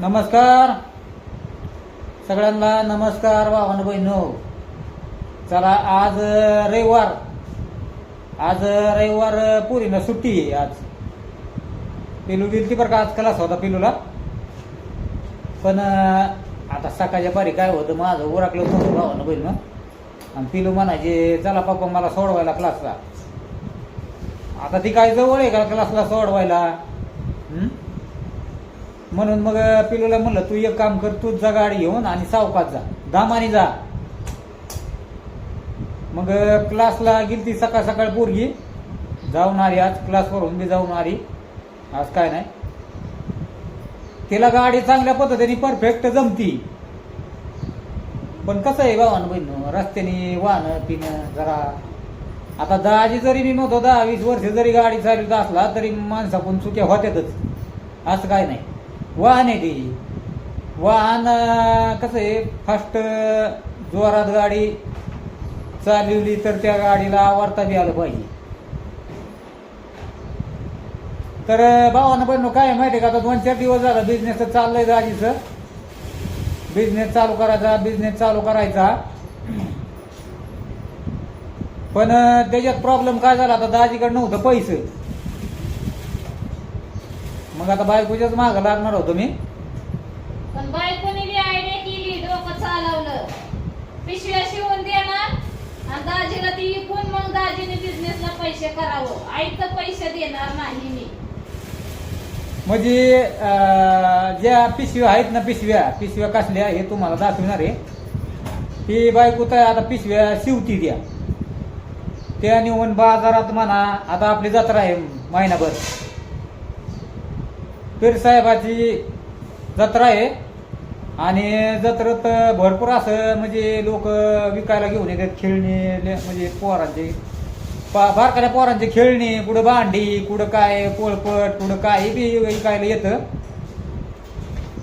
नमस्कार. सगळ्यांना नमस्कार भावानं बहिणो. चला आज रविवार. आज रविवार अं, पुरीनं सुट्टी आहे आज. पिलू गेली बरं का आज क्लास होता पिलूला. पण आता सकाळच्या पारी काय होतं माझं उराकलं होतं भावानं बहिणं आणि पिलू म्हणायचे चला पप्पा मला सोडवायला क्लासला आता ती काय जवळ आहे का क्लासला सोडवायला? म्हणून मग पिलूला म्हणलं तू एक काम कर तूच जा गाडी घेऊन आणि सावकात जा. दामाने जा. मग क्लासला गेली ती सकाळ सकाळ पोरगी. जाऊन आली आज क्लासवरून बी जाऊन आली आज काय नाही. तिला गाडी चांगल्या पद्धतीने परफेक्ट जमती. पण कसं आहे भावान बहिण रस्त्याने वाहनं पिणं जरा. आता दहाची जरी मी म्हणतो दहा वीस वर्ष जरी गाडी चालवत असला तरी माणसाकडून चुक्या होत्यातच. असं काय नाही. वाहन आहे ती वाहन कसं आहे फास्ट जोरात गाडी चालवली तर त्या गाडीला आवरता बी आलं पाहिजे. तर भावानं पण काय माहिती आहे का? आता दोन चार दिवस झाला बिझनेस चाललंय दाजीचं. बिझनेस चालू करायचा बिझनेस चालू करायचा. पण त्याच्यात प्रॉब्लेम काय झाला? आता दाजीकडे नव्हतं पैसे. मग आता बायकोच्याच मागं लागणार होतो मी पण बायकोने बी आयडिया केली डोकं चालवलं. पिशव्या शिवून देणार आणि दाजीला ती विकून मग दाजीने बिझनेसला पैसे करावं. आईचं पैसे देणार नाही मी. म्हणजे अं, ज्या पिशव्या आहेत ना पिशव्या पिशव्या कसल्या हे तुम्हाला दाखवणार आहे. ही बायको तर आता पिशव्या शिवती द्या. त्या नेऊन बाजारात म्हणा आता आपली जत्रा आहे महिनाभर. पीरसाहेबाची जत्रा आहे. आणि जत्रेत भरपूर असं म्हणजे लोक विकायला घेऊन येतात खेळणी ले- म्हणजे पोरांचे. पा बारकाल्या पोरांचे खेळणी कुठं भांडी कुठं काय पोळपट कुठं काय बी विकायला येतं.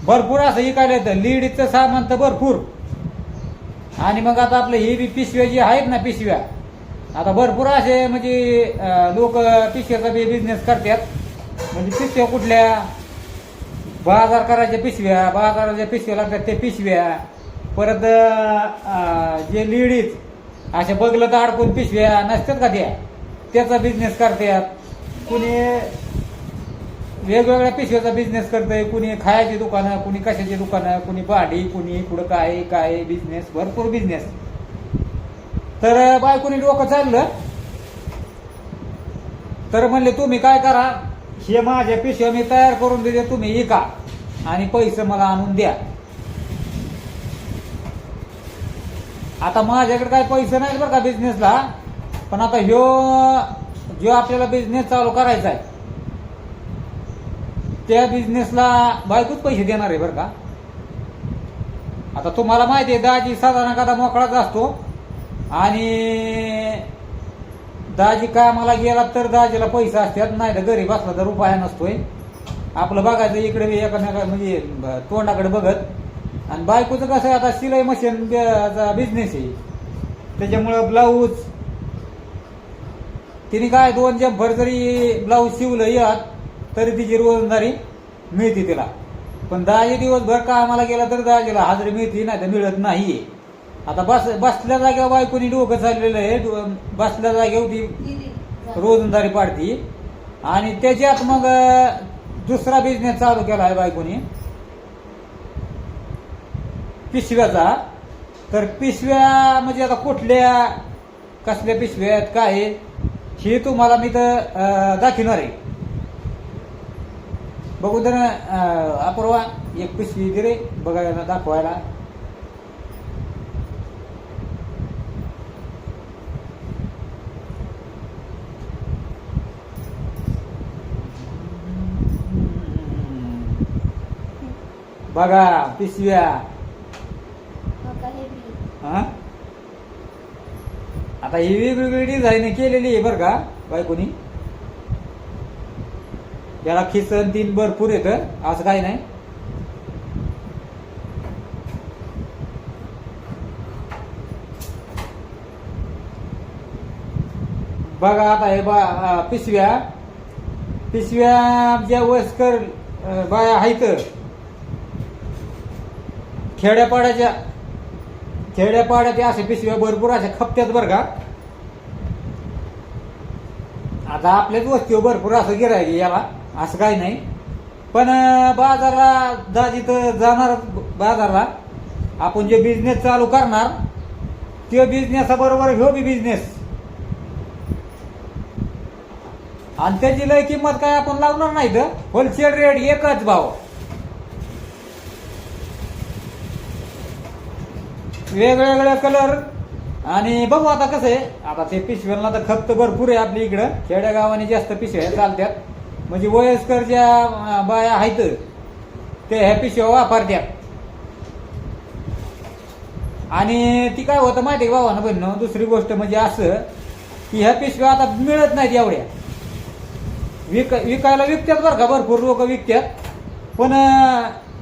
भरपूर असं विकायला येतं. लीडचं सामान तर भरपूर. आणि मग आता आपलं ही बी पिशव्या जी आहेत ना पिशव्या आता भरपूर असे म्हणजे लोक पिशव्याचा बी बिझनेस करतात. म्हणजे पिशव्या कुठल्या? बाजार करायच्या पिशव्या बाजाराच्या पिशव्या लागतात त्या पिशव्या. परत जे लेडीज अशा तर अडकून पिशव्या नसतात का त्या? त्याचा बिझनेस करतात. कुणी वेगवेगळ्या पिशव्याचा बिझनेस करतंय कुणी खायची दुकानं कुणी कशाची दुकानं कुणी भाडी कुणी कुठं काय काय बिझनेस भरपूर बिझनेस तर बायकोनी डोकं चाललं. तर म्हणले तुम्ही काय करा? हे माझ्या पिशव्या मी तयार करून देते तुम्ही इका. आणि पैसे मला आणून द्या. आता माझ्याकडे काय पैसे नाही बरं का बिझनेसला पण आता ह्यो जो आपल्याला बिझनेस चालू करायचा आहे त्या बिझनेसला बायकोच पैसे देणार आहे बरं का? आता तुम्हाला माहिती आहे दाजी साधारण कदा मोकळाच असतो. आणि दाजी कामाला गेला तर दाजीला पैसे असतात नाही तर घरी बसला तर उपाय नसतोय. आपलं बघायचं इकडे बी एका म्हणजे ब- तोंडाकडे बघत. आणि बायकोचं कसं आहे आता शिलाई मशीन बिझनेस आहे. त्याच्यामुळं ब्लाऊज तिने काय दोन जंपर जरी ब्लाऊज शिवलं यात तरी तिची रोजंदारी मिळते तिला. पण दहाही दिवसभर कामाला गेला तर दहाजीला हजेरी मिळते नाही तर मिळत नाही आता बस बसल्या जागेवर बायकोनी डोकं चाललेलं आहे. डो- बसल्या जागेवर ती रोजंदारी पाडती. आणि त्याच्यात मग अं, दुसरा बिझनेस चालू केला आहे बायकोनी पिशव्याचा. तर पिशव्या म्हणजे आता कुठल्या कसल्या पिशव्या आहेत काय आहे, हे तुम्हाला मी तर अं, दाखवणार आहे. बघू तर अं, अपूर्वा एक पिशवी दे रे बघायला दाखवायला. बघा पिशव्या हा आता ही वेगवेगळी डिझाईन केलेली आहे बरं का बायकोनी. याला खिसन तीन भरपूर येतं असं काही नाही. बघा आता हे बा पिशव्या पिशव्या ज्या वयस्कर बाया आहेत खेड्यापाड्याच्या खेड्यापाड्याच्या असे पिशव्या भरपूर अशा खपत्यात बरं का? आता आपल्याच वस्तीवर भरपूर असं गिरायक याला. असं काही नाही. पण बाजारला जा जिथं जाणार बाजारला आपण जे बिझनेस चालू करणार ते बिझनेसाबरोबर ह्यो बी बिझनेस आणि त्याची लय किंमत काय आपण लावणार नाही तर होलसेल रेट एकच भाव. वेगवेगळे कलर आणि बघू आता कसं आहे. आता ते पिशव्यांना तर खपत भरपूर आहे आपल्या इकडं. खेड्या गावाने जास्त पिशव्या चालत्यात. म्हणजे वयस्कर ज्या बाया आहेत. ते ह्या पिशव्या वापरत्यात. आणि ती काय होतं माहिती आहे का भावानं बहिणं दुसरी गोष्ट म्हणजे असं की ह्या पिशव्या आता मिळत नाहीत एवढ्या. विक विकायला विकतात बरं का? भरपूर लोक विकतात पण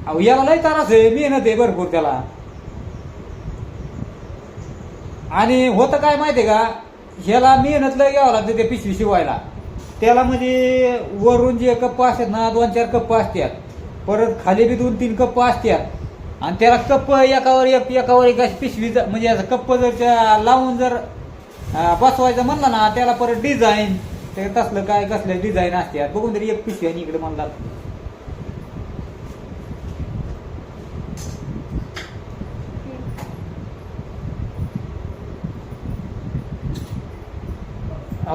अहो, याला लय त्रास आहे. मेहनत आहे भरपूर त्याला. आणि होतं काय माहिती का? ह्याला मेहनत लय घ्यावं लागते ते पिशवी शिवायला. त्याला म्हणजे वरून जे कप्प असतात ना दोन चार कप्प असतात. परत खाली बी दोन तीन कप्प असतात. आणि त्याला कप्प एकावर एक एकावर एक अशी पिशवी म्हणजे असं कप्प जर लावून जर बसवायचं म्हणलं ना त्याला परत डिझाईन ते तसलं काय कसलं डिझाईन असतात. बघून तरी एक पिशवी आणि इकडे म्हणला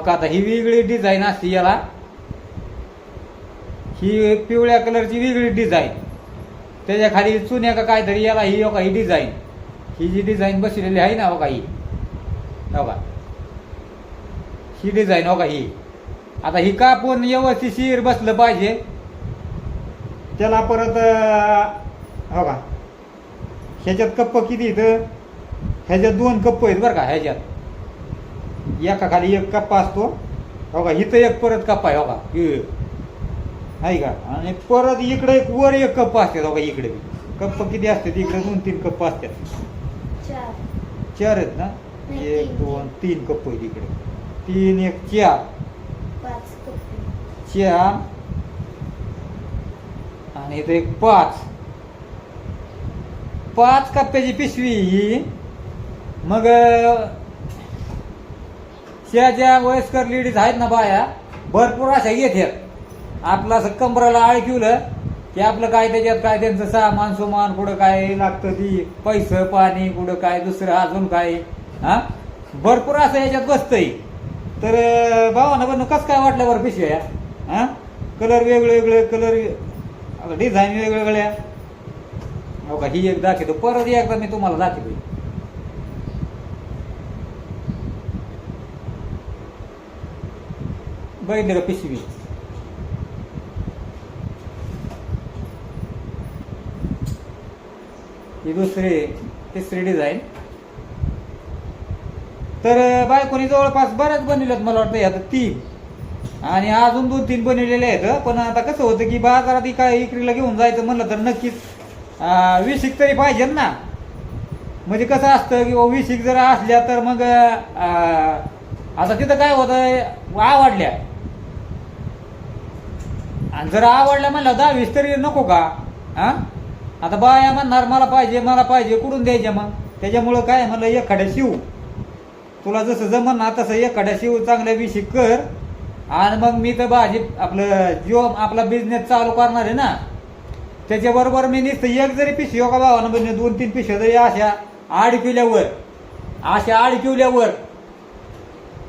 का आता ही वेगळी डिझाईन असते याला. ही पिवळ्या कलरची वेगळी डिझाईन त्याच्याखाली चुन्या का काहीतरी याला ही हो का ही डिझाईन ही जी डिझाईन बसलेली आहे ना हो का ही? हो का? ही डिझाईन हो का ही? आता ही कापून व्यवस्थित शिर बसलं पाहिजे. त्याला परत हो का? ह्याच्यात कप्प किती इथं ह्याच्यात दोन कप्प आहेत बरं का ह्याच्यात. एका खाली एक कप्पा असतो. हो का? इथं एक परत कप्पा आहे हो का. आहे का? आणि परत इकडे एक वर एक कप्पा असते हो का इकडे बी. कप्प किती असतात? इकडे दोन तीन कप्प असतात. चार. आहेत ना? एक. दोन तीन कप्प आहेत इकडे. तीन एक चार. चार. आणि इथं एक पाच. पाच कप्प्याची पिशवी ही. मग त्या ज्या वयस्कर लेडीज आहेत ना बाया भरपूर अशा येतात आपलं असं कमराला आळकिवलं की आपलं काय त्याच्यात काय त्यांचं सामान सुमान कुठं काय लागतं ती पैसं पाणी कुठं काय दुसरं अजून काय हा? भरपूर असं याच्यात बसतंय. तर भावाना भावानं पण कसं काय वाटलं बरं पिशव्या हा? कलर वेगळे वेगळे कलर डिझाईन वेगवेगळ्या. हो का ही एक दाखवतो. परत एकदा मी तुम्हाला दाखवतो. बघितलं पिशवी ही दुसरी तिसरी डिझाईन तर बायकोनी जवळपास बऱ्याच बनवल्यात मला वाटतं आता तीन. आणि अजून दोन तीन बनवलेले आहेत पण आता कसं होतं की बाजारात काय इकडीला घेऊन जायचं म्हणलं तर नक्कीच अं, वीस तरी पाहिजे ना. म्हणजे कसं असतं की बाबा वीस जर असल्या तर मग आता तिथं काय होतं आवडल्या आणि जर आवडलं म्हणलं दहा वीस तरी नको का? हा? आता बाया म्हणणार मला पाहिजे मला पाहिजे कुठून द्यायच्या मग? त्याच्यामुळं काय म्हणलं एखाद्या शिव. तुला जसं जमन ना तसं एखाद्या शिव चांगल्या विषयी कर. आणि मग मी तर भाजी आपलं जीव आपला बिझनेस चालू करणार आहे ना. त्याच्याबरोबर मी नुसतं एक जरी पिशवी हो का भावानं म्हणजे दोन तीन पिशव्या जरी अशा आडकिवल्यावर अशा आडकिवल्यावर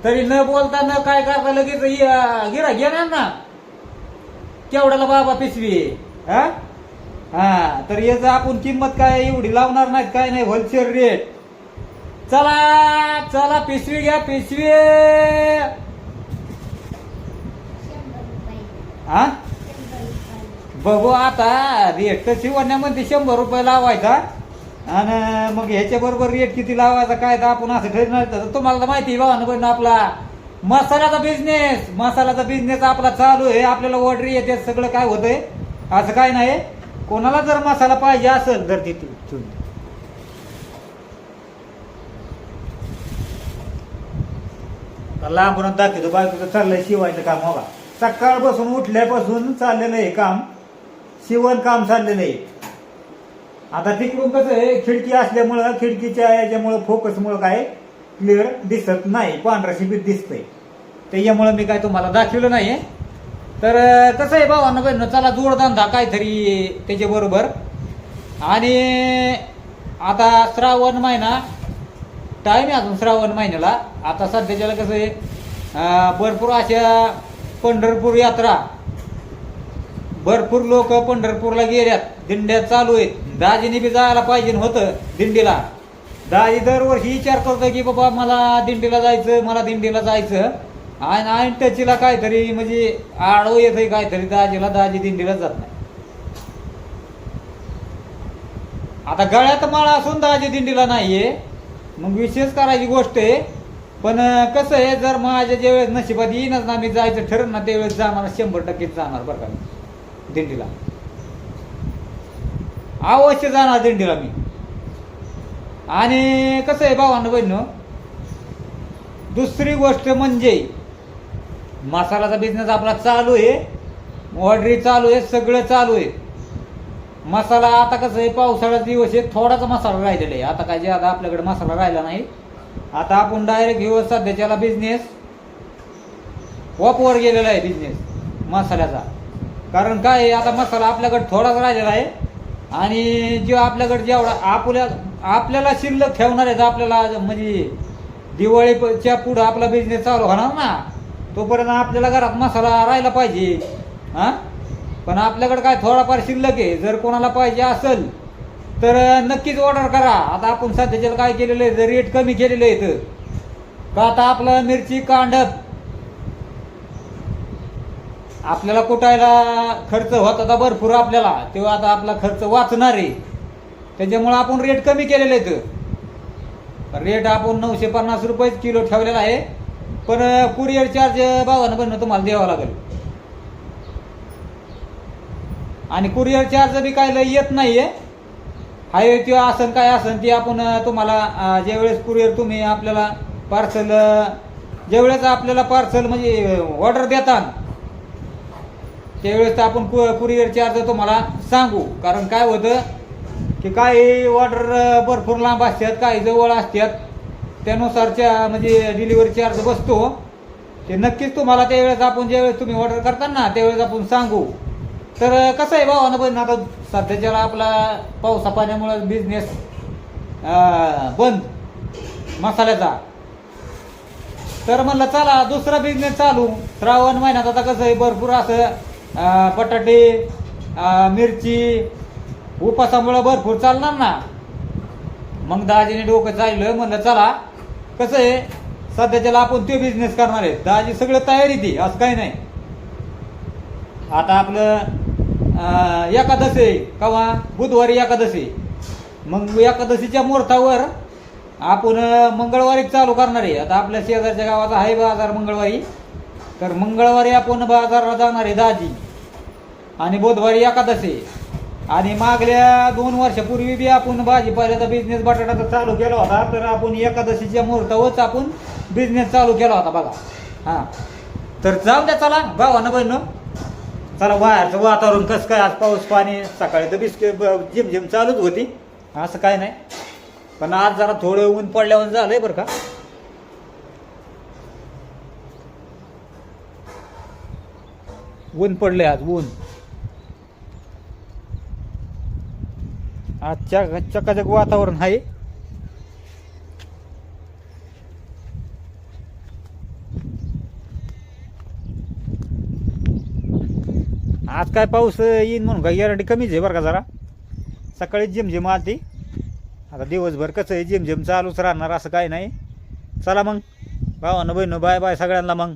तरी न बोलता न काय करता लगेच गिरा घेणार ना. केवढ्याला बाबा पिशवी? हा? हा तर याचं आपण किंमत काय एवढी लावणार नाही काय नाही होलसेल रेट चला चला पिशवी घ्या पिशवी. हा? बघू आता रेट तर शिवण्यामध्ये शंभर रुपये लावायचा. आणि मग ह्याच्या बरोबर रेट किती लावायचा काय तर आपण असं ठरणार तर तुम्हाला तर माहिती आहे भावानं पण आपला. मसाल्याचा बिझनेस मसाल्याचा बिझनेस आपला चालू आहे. आपल्याला ऑर्डर येते. सगळं काय होतंय? असं काय नाही. कोणाला जर मसाला पाहिजे असेल तर तिथे लांबून लांबूनच दाखवतो. बायकोचं चाललंय शिवायचं काम हवा सकाळ सकाळपासून उठल्यापासून चाललेलं आहे काम. शिवण काम चाललेलं आहे. आता तिकडून कसं आहे? खिडकी असल्यामुळं खिडकीच्या याच्यामुळं फोकसमुळं काय? क्लिअर दिसत नाही. पांढरा शिबीत दिसतंय. त्याच्यामुळं मी काय तुम्हाला दाखवलं नाही तर कसं आहे भावांना बहिण चला जोडधंदा काहीतरी त्याच्याबरोबर. आणि आता श्रावण महिना टाईम आहे अजून श्रावण महिन्याला. आता सध्याच्याला कसं आहे भरपूर अशा पंढरपूर यात्रा. भरपूर लोक पंढरपूरला गेल्यात. दिंड्या चालू आहेत. दाजीने बी जायला पाहिजे होतं दिंडीला. दाजी दरवर्षी विचार करतो की बाबा मला दिंडीला जायचं मला दिंडीला जायचं. आणि आणि टचीला काहीतरी म्हणजे आडव येतंय काहीतरी दाजीला दाजी दिंडीला जात नाही. आता गळ्यात माळा असून दाजी दिंडीला नाहीये. मग विशेष करायची गोष्ट आहे. पण कसं आहे जर माझ्या ज्यावेळेस नशिबात येईनच ना मी जायचं ठरलं ना त्यावेळेस जाणार शंभर टक्केच जाणार बरं का दिंडीला. अवश्य जाणार दिंडीला मी. आणि कसं आहे भावानं बहिण दुसरी गोष्ट म्हणजे मसाल्याचा बिझनेस आपला चालू आहे ऑर्डरी चालू आहे सगळं चालू आहे. मसाला आता कसं आहे पावसाळ्यात दिवस आहे थोडासा मसाला राहिलेला आहे. आता काय जे आता आपल्याकडे मसाला राहिला नाही. आता आपण डायरेक्ट घेऊ सध्याच्याला बिझनेस वॉपवर गेलेला आहे बिझनेस मसाल्याचा. कारण काय आता मसाला आपल्याकडे थोडाच राहिलेला आहे. आणि जो आपल्याकडे जेवढा आपल्या आपल्याला शिल्लक ठेवणार आहेत आपल्याला म्हणजे दिवाळीच्या पुढं आपला बिझनेस चालू होणार ना. तोपर्यंत आपल्याला घरात मसाला राहायला पाहिजे हां? पण आपल्याकडे काय थोडाफार शिल्लक आहे. जर कोणाला पाहिजे असेल तर नक्कीच ऑर्डर करा. आता आपण सध्याच्याला काय केलेलं आहे? रेट कमी केलेले आहेत का आता आपलं मिरची कांडप आपल्याला कुटायला खर्च होत आता भरपूर आपल्याला. तेव्हा आता आपला खर्च वाचणार आहे. त्याच्यामुळं आपण रेट कमी केलेले आहेत. रेट आपण नऊशे पन्नास रुपये किलो ठेवलेला आहे. पण कुरिअर चार्ज भावानं बनणं तुम्हाला द्यावं लागेल. आणि कुरिअर चार्ज बी काय लय येत नाहीये. हाय किंवा आसन काय असन ते आपण तुम्हाला ज्यावेळेस कुरिअर तुम्ही आपल्याला पार्सल ज्यावेळेस आपल्याला पार्सल म्हणजे ऑर्डर देतात त्यावेळेस तर आपण कु कुरिअर चार्ज तुम्हाला सांगू. कारण काय होतं की काही ऑर्डर भरपूर लांब असतात काही जवळ असतात. त्यानुसारच्या म्हणजे डिलिव्हरी चार्ज बसतो. ते नक्कीच तुम्हाला त्यावेळेस आपण ज्यावेळेस तुम्ही ऑर्डर करता ना त्यावेळेस आपण सांगू. तर कसं आहे भावानं पण आता सध्याच्याला आपला पावसा पाण्यामुळं बिझनेस बंद. मसाल्याचा. तर म्हणलं चला दुसरा बिझनेस चालू. श्रावण महिन्यात आता कसं आहे भरपूर असं बटाटे मिरची उपासामुळं भरपूर चालणार ना. मग दाजीने डोकं चाललं म्हणलं चला कसं आहे? सध्याच्याला आपण तो बिझनेस करणार आहे. दाजी सगळं तयारी ती असं काही नाही. आता आपलं एकादशी कवा? बुधवारी एकादशी मग एकादशीच्या मुहूर्तावर आपण मंगळवारी चालू करणार आहे. आता आपल्या शेजारच्या गावाचा आहे बाजार मंगळवारी. तर मंगळवारी आपण बाजारला जाणार आहे दाजी. आणि बुधवारी एकादशी आणि मागल्या दोन वर्षापूर्वी बी आपण भाजीपाल्याचा बिझनेस बटाट्याचा चालू केला होता तर आपण एकादशीच्या मुहूर्तावरच आपण बिझनेस चालू केला होता बघा. हां. तर जाऊ द्या चला भावानं बहिणं. चला बाहेरचं वातावरण कसं काय? आज पाऊस पाणी सकाळी तर बिस्किट जिम झिम चालूच होती. असं काय नाही. पण आज जरा थोडं ऊन पडल्यावर झालंय बरं का. ऊन पडले आज ऊन. आज चक चकाचक वातावरण आहे. आज काय पाऊस येईन म्हणून का गॅरंटी कमीच आहे बरं का जरा? सकाळी झिमझिम आलती. आता दिवसभर कसं आहे झिमझिम चालूच राहणार असं काय नाही. चला मग भावानं बहिणं बाय बाय सगळ्यांना मग.